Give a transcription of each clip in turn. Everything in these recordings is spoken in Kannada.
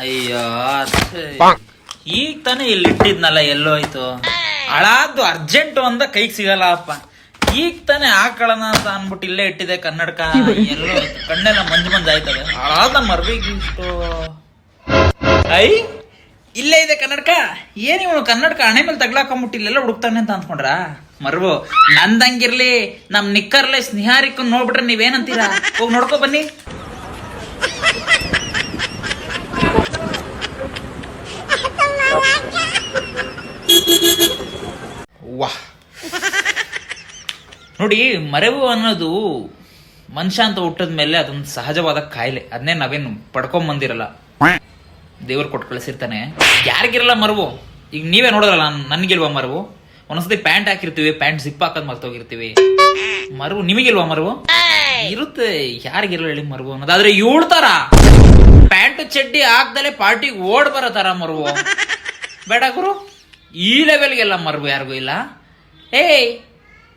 ಅಯ್ಯೋ. ಈಗ ತಾನೇ ಇಲ್ಲಿ ಇಟ್ಟಿದ್ನಲ್ಲ ಎಲ್ಲೋಯ್ತು ಹಳಾದ್ದು ಅರ್ಜೆಂಟ್ ಅಂತ ಕೈಗೆ ಸಿಗಲ್ಲ ಅಪ್ಪ ಈಗ ತಾನೇ ಆಕಳನ ಅಂತ ಅನ್ಬಿಟ್ಟು ಇಲ್ಲೇ ಇಟ್ಟಿದೆ ಕನ್ನಡಕ. ಎಲ್ಲೋ ಕಣ್ಣೆಲ್ಲ ಮಂಜು ಮಂಜು ಆಯ್ತದೆ. ಹಳಾದ ಮರ್ವಿಗೆ ಇಷ್ಟು. ಐ ಇಲ್ಲೇ ಇದೆ ಕನ್ನಡಕ. ಏನ್ ಇವನು ಕನ್ನಡಕ ಹಣೆ ಮೇಲೆ ತಗ್ಲಾಕೊಂಬಿಟ್ಟು ಇಲ್ಲೆಲ್ಲ ಹುಡುಕ್ತಾನೆ ಅಂತ ಅನ್ಕೊಂಡ್ರ? ಮರ್ಬು ನಂದಂಗಿರ್ಲಿ ನಮ್ ನಿಕ್ಕರ್ಲೆ ಸ್ನೇಹಾರಿಕ್ ನೋಡ್ಬಿಟ್ರೆ ನೀವೇನಂತೀರಾ? ಹೋಗಿ ನೋಡ್ಕೊ ಬನ್ನಿ. ನೋಡಿ, ಮರೆವು ಅನ್ನೋದು ಮನುಷ್ಯ ಅಂತ ಹುಟ್ಟದ ಮೇಲೆ ಅದೊಂದು ಸಹಜವಾದ ಕಾಯಿಲೆ. ಅದನ್ನೇ ನಾವೇನು ಪಡ್ಕೊಂಡ್ ಬಂದಿರಲ್ಲ. ದೇವ್ರು ಕೊಟ್ಟು ಕಳಿಸಿರ್ತಾನೆ. ಯಾರಿಗಿರಲ್ಲ ಮರವು? ಈಗ ನೀವೇ ನೋಡೋರಲ್ಲ ನನ್ಗಿಲ್ವಾ ಮರವು? ಒಂದೊಂದ್ಸತಿ ಪ್ಯಾಂಟ್ ಹಾಕಿರ್ತೀವಿ, ಪ್ಯಾಂಟ್ ಜಿಪ್ ಹಾಕದ್ ಮರ್ತೋಗಿರ್ತೀವಿ ಮರವು ನಿಮಗಿಲ್ವಾ ಮರವು? ಇರುತ್ತೆ, ಯಾರಿಗಿರಲ್ಲ ಹೇಳಿ ಮರವು ಅನ್ನೋದಾದ್ರೆ ಇವಳ್ತಾರ ಪ್ಯಾಂಟ್ ಚಡ್ಡಿ ಹಾಕ್ದಲೆ ಪಾರ್ಟಿಗೆ ಓಡ್ ಬರತಾರ ತರ ಮರವು. ಬೇಡ ಗುರು, ಈ ಲೆವೆಲ್ಗೆಲ್ಲ ಮರವು ಯಾರಿಗೂ ಇಲ್ಲ. ಏಯ್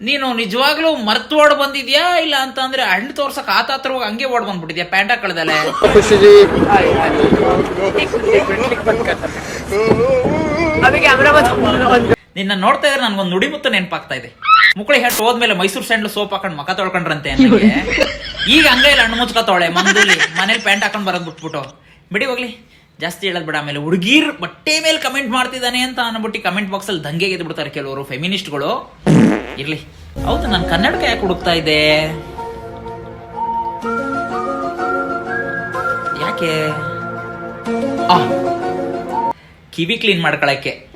ನೀನು ನಿಜವಾಗ್ಲೂ ಮರ್ತು ಓಡ್ ಬಂದಿದ್ಯಾ? ಇಲ್ಲ ಅಂತ ಅಂದ್ರೆ ಹಣ್ಣು ತೋರ್ಸಕ್ ಆತಾತ್ರವಾಗಿ ಹಂಗೆ ಓಡ್ ಬಂದ್ಬಿಟ್ಟಿದ್ಯಾ ಪ್ಯಾಂಟ ಕಳ್ದಲೆ? ನಿನ್ನ ನೋಡ್ತಾ ಇದ್ರೆ ನನ್ಗೊಂದು ನುಡಿಮುತ್ತ ನೆನಪಾಗ್ತಾ ಇದೆ. ಮುಕ್ಳಿ ಹೆಟ್ಟು ಹೋದ್ಮೇಲೆ ಮೈಸೂರ್ ಸ್ಯಾಂಡಲ್ ಸೋಪ್ ಹಾಕೊಂಡು ಮಕ ತೊಳ್ಕೊಂಡ್ರಂತೆ ಈಗ ಹಂಗೆ ಇಲ್ಲ ಹಣ್ಣು ಮುಚ್ಕತವಳೆ ಮನದಲ್ಲಿ ಮನೇಲಿ ಪ್ಯಾಂಟ್ ಹಾಕೊಂಡ್ ಬರೋದ್ ಬಿಟ್ಬಿಟ್ಟು. ಬಿಡಿ ಹೋಗ್ಲಿ. ಜಾಸ್ತಿ ಹೇಳದ್ ಬೇಡ, ಆಮೇಲೆ ಹುಡುಗೀರ್ ಬಟ್ಟೆ ಮೇಲೆ ಕಮೆಂಟ್ ಮಾಡ್ತಿದ್ದಾನೆ ಅಂತ ಅನ್ಬಿಟ್ಟು ಕಮೆಂಟ್ ಬಾಕ್ಸ್ ಅಲ್ಲಿ ದಂಗೆ ಗೆದ್ದು ಬಿಡ್ತಾರೆ ಕೆಲವರು ಫೆಮಿನಿಸ್ಟ್ಗಳು ಇರ್ಲಿ. ಹೌದು, ನಾನು ಕನ್ನಡಕ ಯಾಕೆ ಹುಡುಕ್ತಾ ಇದ್ದೆ? ಯಾಕೆ? ಕಿವಿ ಕ್ಲೀನ್ ಮಾಡ್ಕೊಳಕ್ಕೆ.